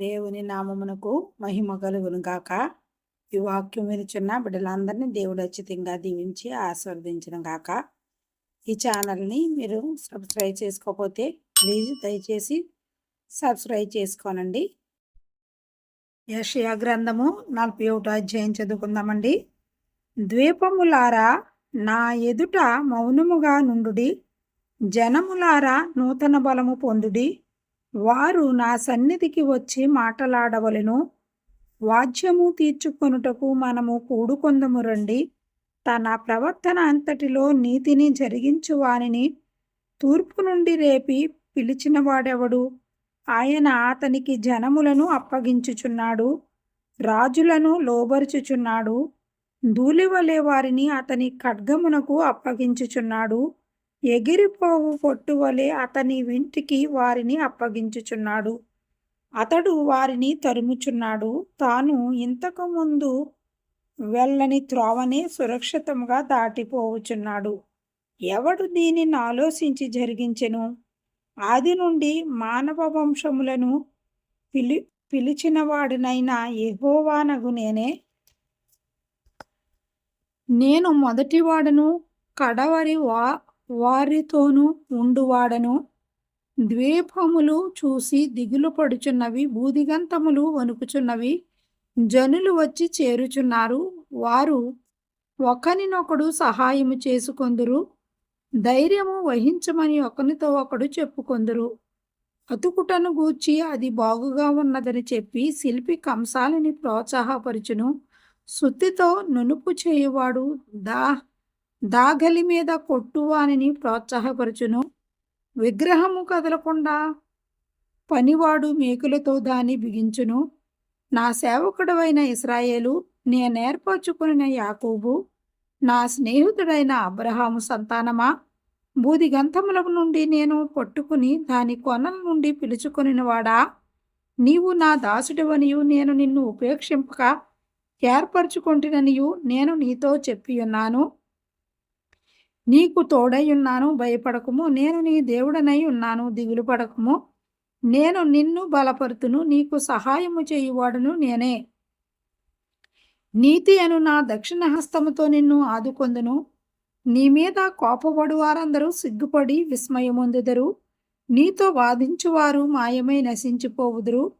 దేవుని నామమునకు మహిమ కలుగును గాక. ఈ వాక్యం వినిచున్న బిడ్డలందరినీ దేవుడు అచ్చితంగా దీవించి ఆస్వాదించడం గాక. ఈ ఛానల్ని మీరు సబ్స్క్రైబ్ చేసుకోకపోతే ప్లీజ్ దయచేసి సబ్స్క్రైబ్ చేసుకోనండి. యషయా గ్రంథము నలభై ఒకటో అధ్యాయం చదువుకుందామండి. ద్వీపములారా నా ఎదుట మౌనముగా నుండుడి జనములారా నూతన బలము పొందుడి. వారు నా సన్నిధికి వచ్చి మాటలాడవలను. వాద్యము తీర్చుకొనుటకు మనము కూడుకొందము రండి. తన ప్రవర్తన అంతటిలో నీతిని జరిగించు వానిని తూర్పు నుండి రేపి పిలిచిన వాడెవడు? ఆయన అతనికి జనములను అప్పగించుచున్నాడు. రాజులను లోబరుచుచున్నాడు. ధూళివలే వారిని అతని ఖడ్గమునకు అప్పగించుచున్నాడు. ఎగిరిపోవు పొట్టు వలె అతని వింటికి వారిని అప్పగించుచున్నాడు. అతడు వారిని తరుముచున్నాడు. తాను ఇంతకు ముందు వెళ్ళని త్రోవనే సురక్షితంగా దాటిపోవుచున్నాడు. ఎవడు దీనిని ఆలోచించి జరిగించెను? ఆది నుండి మానవ వంశములను పిలి పిలిచిన ఎహోవానగు నేనే? నేను మొదటివాడను కడవరి వా వారితోనూ ఉండువాడను. ద్వీపములు చూసి దిగులు పడుచున్నవి బూదిగంతములు వణుకుచున్నవి. జనులు వచ్చి చేరుచున్నారు. వారు ఒకరినొకడు సహాయము చేసుకొందురు. ధైర్యము వహించమని ఒకనితో ఒకడు చెప్పుకొందురు. అతుకుటను గూర్చి అది బాగుగా ఉన్నదని చెప్పి శిల్పి కంసాలిని ప్రోత్సాహపరుచును. సుత్తితో నునుపు చేయువాడు దా దాగలి మీద కొట్టువానిని ప్రోత్సాహపరచును. విగ్రహము కదలకుండా పనివాడు మేకులతో దాన్ని బిగించును. నా సేవకుడవైన ఇస్రాయేలు నేనేర్పరచుకున్న యాకూబు నా స్నేహితుడైన అబ్రహాము సంతానమా? బూది గంధముల నుండి నేను పట్టుకుని దాని కొనల నుండి పిలుచుకొనినవాడా? నీవు నా దాసుడివనియు నేను నిన్ను ఉపేక్షింపక ఏర్పరచుకుంటుననియు నేను నీతో చెప్పియున్నాను. నీకు తోడై ఉన్నాను భయపడకము. నేను నీ దేవుడనై ఉన్నాను దిగులు పడకము. నేను నిన్ను బలపరుతును నీకు సహాయము చేయువాడును నేనే. నీతి అను నా దక్షిణ హస్తముతో నిన్ను ఆదుకొందును. నీ మీద కోపపడు వారందరూ సిగ్గుపడి విస్మయమొందెదరు. నీతో వాదించువారు మాయమై నశించిపోవుదురు.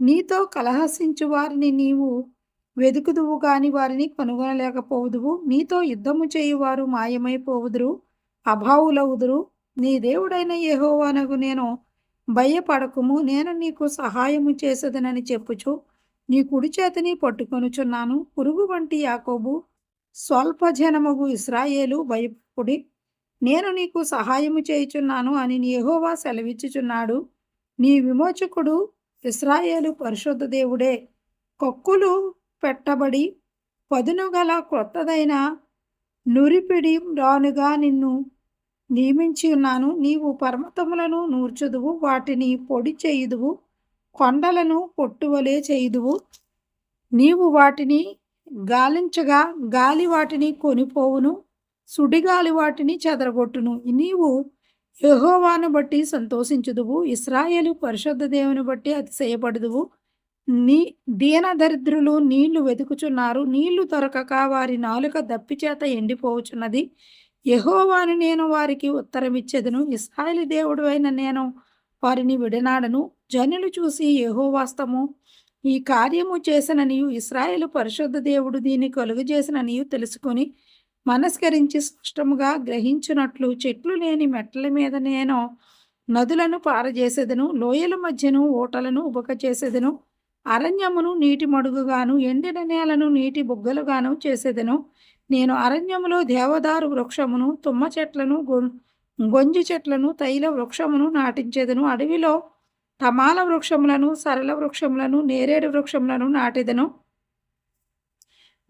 నీతో కలహసించు వారిని నీవు వెదుకుదువు కాని వారిని కనుగొనలేకపోవుదువు నీతో యుద్ధము చేయువారు మాయమైపోవుదురు అభావులవుదురు. నీ దేవుడైన యహోవానకు నేను భయపడకుము. నేను నీకు సహాయము చేసేదనని చెప్పుచు నీ కుడి చేతిని పట్టుకొనుచున్నాను. పురుగు వంటి యాకోబు స్వల్ప జనముగు ఇస్రాయేలు భయపడి నేను నీకు సహాయము చేయుచున్నాను అని యహోవా సెలవిచ్చుచున్నాడు. నీ విమోచకుడు ఇస్రాయేలు పరిశుద్ధ దేవుడే. కొక్కులు పెట్టబడి పదునుగల క్రొత్తదైన నురిపిడి రానుగా నిన్ను నియమించి ఉన్నాను. నీవు పర్వతములను నూర్చుదువు వాటిని పొడి చేయుదువు కొండలను పొట్టువలే చేయుదువు. నీవు వాటిని గాలించగా గాలి వాటిని కొనిపోవును సుడిగాలి వాటిని చెదరగొట్టును. నీవు యహోవాను బట్టి సంతోషించుదువు ఇస్రాయేలు పరిశుద్ధ దేవుని బట్టి అతిశయపడుదువు. నీ దీన దరిద్రులు నీళ్ళు వెతుకుచున్నారు. నీళ్ళు దొరకక వారి నాలుక దప్పిచేత ఎండిపోవచున్నది యహోవాని నేను వారికి ఉత్తరమిచ్చేదను. ఇస్రాయలి దేవుడు అయిన నేను వారిని విడనాడను. జనులు చూసి యహోవాస్తము. ఈ కార్యము చేసిననియు ఇస్రాయేలు పరిశుద్ధ దేవుడు దీన్ని కలుగజేసిననియు తెలుసుకొని మనస్కరించి స్పష్టముగా గ్రహించినట్లు చెట్లు లేని మెట్ల మీద నేను నదులను పారజేసేదను. లోయల మధ్యను ఓటలను ఉబక చేసేదను. అరణ్యమును నీటి మడుగుగాను ఎండిన నేలను నీటి బుగ్గలుగాను చేసేదను. నేను అరణ్యములో దేవదారు వృక్షమును తుమ్మ చెట్లను గొంజి చెట్లను తైల వృక్షమును నాటించేదను. అడవిలో తమాల వృక్షములను సరళ వృక్షములను నేరేడు వృక్షములను నాటెదను.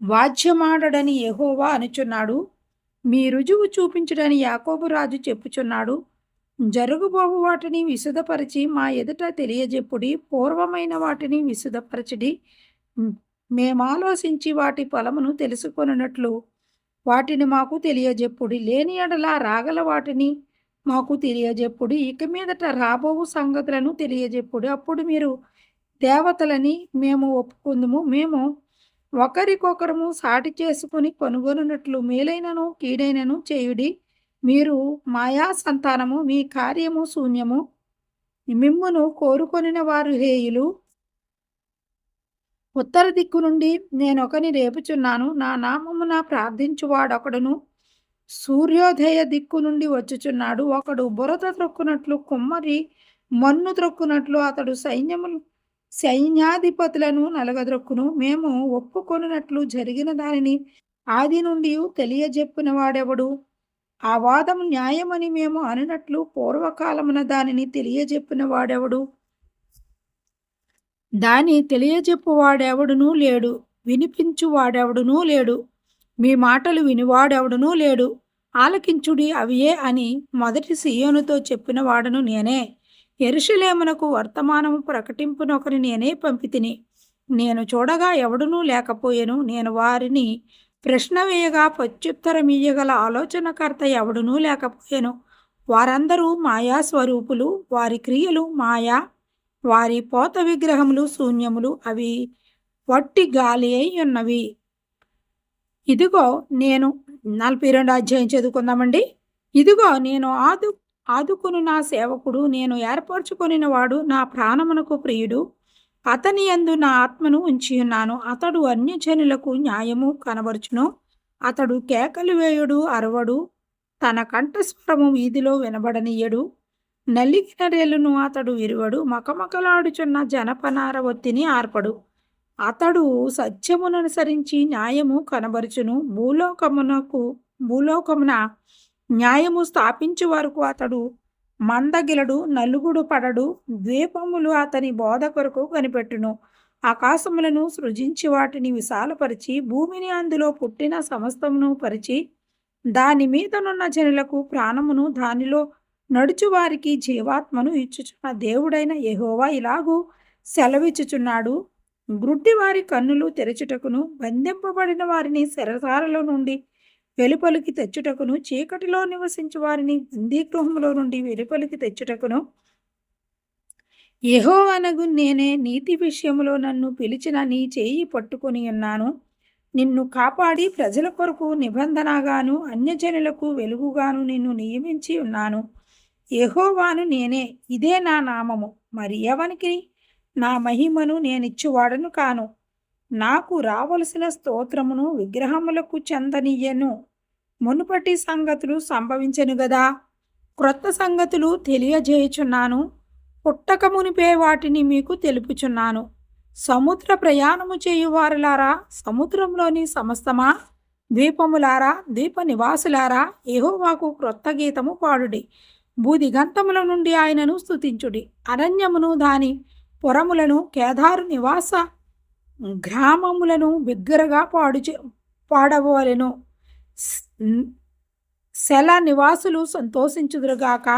వాజ్యమాడడని ఎహోవా అనుచున్నాడు. మీ రుజువు చూపించడని యాకోబు రాజు చెప్పుచున్నాడు. జరుగుబోవు వాటిని విశుధపరిచి మా ఎదుట తెలియజెప్పుడి పూర్వమైన వాటిని విశుధపరచడి మేమాలోచించి వాటి ఫలమును తెలుసుకొనున్నట్లు వాటిని మాకు తెలియజెప్పుడి. లేని ఎడల రాగల వాటిని మాకు తెలియజెప్పుడు. ఇక మీదట రాబోవు సంగతులను తెలియజెప్పుడు. అప్పుడు మీరు దేవతలని మేము ఒప్పుకుందుము. మేము ఒకరికొకరము సాటి చేసుకుని కొనుగొనున్నట్లు మేలైనను కీడైనను చేయుడి. మీరు మాయా సంతానము మీ కార్యము శూన్యము. మిమ్మును కోరుకొనిన వారు హేయులు. ఉత్తర దిక్కు నుండి నేనొకని రేపుచున్నాను. నా నామమున ప్రార్థించువాడొకడును. సూర్యోదయ దిక్కు నుండి వచ్చుచున్నాడు. ఒకడు బురద త్రొక్కునట్లు కుమ్మరి మన్ను త్రొక్కునట్లు అతడు సైన్యములు సైన్యాధిపతులను నలగద్రొక్కును. మేము ఒప్పుకొనున్నట్లు జరిగిన దానిని ఆది నుండి తెలియజెప్పిన వాడెవడు? ఆ వాదం న్యాయమని మేము అనినట్లు పూర్వకాలమున దానిని తెలియజెప్పిన వాడెవడు? దాని తెలియజెప్పువాడెవడునూ లేడు. వినిపించువాడెవడునూ లేడు. మీ మాటలు వినివాడెవడునూ లేడు. ఆలకించుడి అవియే అని మొదటి సియోనుతో చెప్పిన వాడను నేనే. ఎరుషులేమునకు వర్తమానము ప్రకటింపునొకరి నేనే పంపితిని. నేను చూడగా ఎవడునూ లేకపోయెను. నేను వారిని ప్రశ్న వేయగా ప్రత్యుత్తరమీయగల ఆలోచనకర్త ఎవడునూ లేకపోయాను. వారందరూ మాయా స్వరూపులు వారి క్రియలు మాయా వారి పోత విగ్రహములు శూన్యములు అవి వట్టి గాలి అయి ఉన్నవి ఇదిగో నేను నలభై రెండు అధ్యాయం చదువుకుందామండి. ఇదిగో నేను ఆదు ఆదుకుని నా సేవకుడు నేను ఏర్పరచుకొనిన వాడు నా ప్రాణమునకు ప్రియుడు. అతని యందు నా ఆత్మను ఉంచి ఉన్నాను. అతడు అన్యజనులకు న్యాయము కనబరుచును. అతడు కేకలు వేయుడు అరవడు. తన కంఠస్వరము వీధిలో వినబడనీయడు. నలిగిన రేలును అతడు విరువడు. మకమకలాడుచున్న జనపనార ఒత్తిని ఆర్పడు. అతడు సత్యముననుసరించి న్యాయము కనబరుచును. భూలోకమునకు భూలోకమున న్యాయము స్థాపించే వరకు అతడు మందగిలడు నలుగుడు పడడు ద్వీపములు అతని బోధ కొరకు కనిపెట్టును. ఆకాశములను సృజించి వాటిని విశాలపరిచి భూమిని అందులో పుట్టిన సమస్తమును పరిచి దాని మీదనున్న జనులకు ప్రాణమును దానిలో నడుచు వారికి జీవాత్మను ఇచ్చుచున్న దేవుడైన యహోవా ఇలాగూ సెలవిచ్చుచున్నాడు. గ్రుడ్డి వారి కన్నులు తెరచుటకును బంధింపబడిన వారిని శరసాలలో నుండి వెలుపలికి తెచ్చుటకును చీకటిలో నివసించు వారిని గృహంలో నుండి వెలుపలికి తెచ్చుటకును. యెహోవనగు నేనే నీతి విషయంలో నన్ను పిలిచిన నీ చేయి పట్టుకొని ఉన్నాను. నిన్ను కాపాడి ప్రజల కొరకు నిబంధనగాను అన్యజనులకు వెలుగుగాను నిన్ను నియమించి ఉన్నాను. యెహోవాను నేనే ఇదే నా నామము. మరి ఎవనికి నా మహిమను నేనిచ్చువాడను కాను. నాకు రావలసిన స్తోత్రమును విగ్రహములకు చెందనీయను. మునుపటి సంగతులు సంభవించను గదా. క్రొత్త సంగతులు తెలియజేయుచున్నాను. పుట్టక మునిపే వాటిని మీకు తెలుపుచున్నాను. సముద్ర ప్రయాణము చేయువారులారా సముద్రంలోని సమస్తమా? ద్వీపములారా ద్వీప నివాసులారా ఏహోవాకు క్రొత్త గీతము పాడుడి. భూదిగంతముల నుండి ఆయనను స్తుతించుడి. అరణ్యమును దాని పురములను కేదారు నివాస గ్రామములను బిగ్గరగా పాడు పాడవలెను. శల నివాసులు సంతోషించుదురుగాక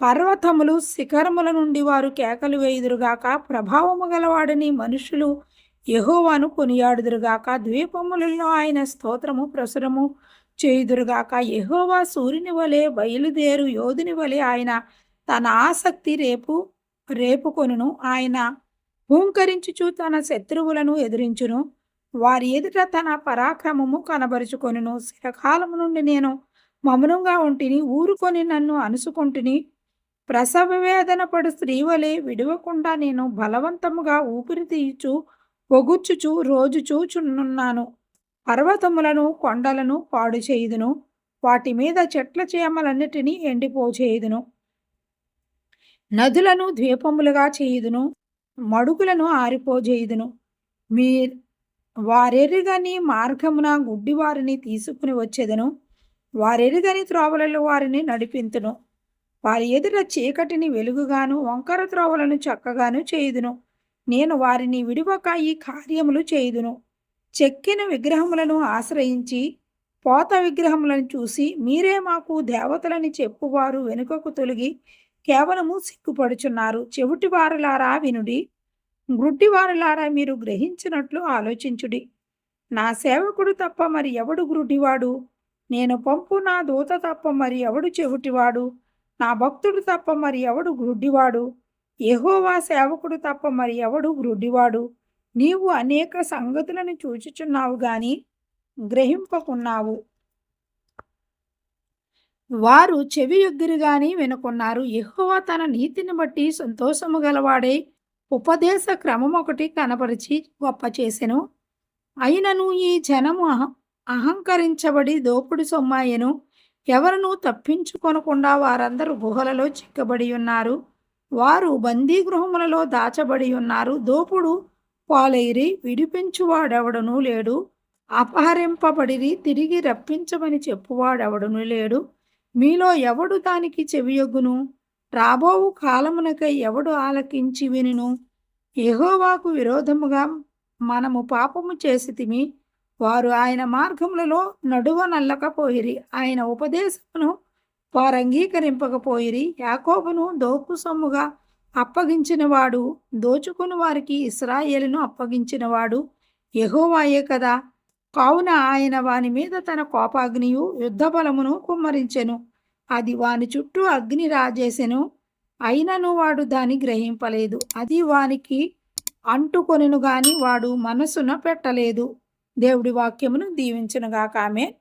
పర్వతములు శిఖరముల నుండి వారు కేకలు వేయుదురుగాక ప్రభావము గలవాడని మనుషులు యహోవాను కొనియాడుదురుగాక ద్వీపములలో ఆయన స్తోత్రము ప్రసురము చేయుదురుగాక యహోవా సూర్యుని వలె బయలుదేరు యోధుని వలె ఆయన తన ఆసక్తి రేపు రేపుకొనును ఆయన హూంకరించుచు తన శత్రువులను ఎదిరించును. వారి ఎదుట తన పరాక్రమము కనబరుచుకొనును. శిరకాలము నుండి నేను మౌనంగా ఉంటిని ఊరుకొని నన్ను అనుసుకుంటుని ప్రసవ వేదన పడు స్త్రీవలే విడవకుండా నేను బలవంతముగా ఊపిరి తీయుచు పొగుచ్చుచు రోజు చూచున్నాను పర్వతములను కొండలను పాడు చేయుదును. వాటి మీద చెట్ల చేమలన్నిటినీ ఎండిపోచేయుదును నదులను ద్వీపములుగా చేయుదును. మడుగులను ఆరిపోజేయుదును. మీ వారెరుగని మార్గమున గుడ్డివారిని తీసుకుని వచ్చేదను. వారెరుగని త్రోవలలో వారిని నడిపింతును. వారి ఎదుట చీకటిని వెలుగుగాను వంకర త్రోవలను చక్కగాను చేయుదును. నేను వారిని విడివక ఈ కార్యములు చేయుదును. చెక్కిన విగ్రహములను ఆశ్రయించి పోత విగ్రహములను చూసి మీరే మాకు దేవతలని చెప్పువారు వెనుకకు తొలగి కేవలము సిగ్గుపడుచున్నారు. చెవిటి వారులారా వినుడి. గ్రుడ్డివారులారా మీరు గ్రహించినట్లు ఆలోచించుడి. నా సేవకుడు తప్ప మరి ఎవడు గ్రుడ్డివాడు నేను పంపు నా దూత తప్ప మరి ఎవడు చెవిటివాడు? నా భక్తుడు తప్ప మరి ఎవడు గ్రుడ్డివాడు ఎహోవా సేవకుడు తప్ప మరి ఎవడు గ్రుడ్డివాడు నీవు అనేక సంగతులను చూచుచున్నావు గాని గ్రహింపకున్నావు. వారు చెవి వినుకున్నారు. యెహోవా తన నీతిని బట్టి సంతోషము గలవాడే ఉపదేశ క్రమం ఒకటి కనపరిచి గొప్ప చేసెను. అయినను ఈ జనము అహ- అహంకరించబడి దోపుడు సొమ్మాయను. ఎవరును తప్పించుకొనకుండా వారందరూ గుహలలో చిక్కబడి ఉన్నారు. వారు బందీ గృహములలో దాచబడి ఉన్నారు. దోపుడు పాలైరి విడిపించువాడెవడనూ లేడు. అపహరింపబడిరి తిరిగి రప్పించమని చెప్పువాడెవడనూ లేడు. మీలో ఎవడు దానికి చెవియొగ్గును? రాబోవు కాలమునకై ఎవడు ఆలకించి వినును? ఎహోవాకు విరోధముగా మనము పాపము చేసితిమి వారు ఆయన మార్గములలో నడువ నల్లకపోయిరి ఆయన ఉపదేశమును వారు అంగీకరింపకపోయిరి యాకోబును దోపు సొమ్ముగా అప్పగించినవాడు దోచుకుని వారికి ఇస్రాయేలును అప్పగించినవాడు ఎహోవాయే కదా. కావున ఆయన వాని మీద తన కోపాగ్నియు యుద్ధ బలమును కుమ్మరించెను. అది వాని చుట్టూ అగ్ని రాజేసెను. అయినను వాడు దాన్ని గ్రహింపలేదు. అది వానికి అంటుకొనిను గాని వాడు మనసున పెట్టలేదు. దేవుడి వాక్యమును దీవించునుగాక. ఆమె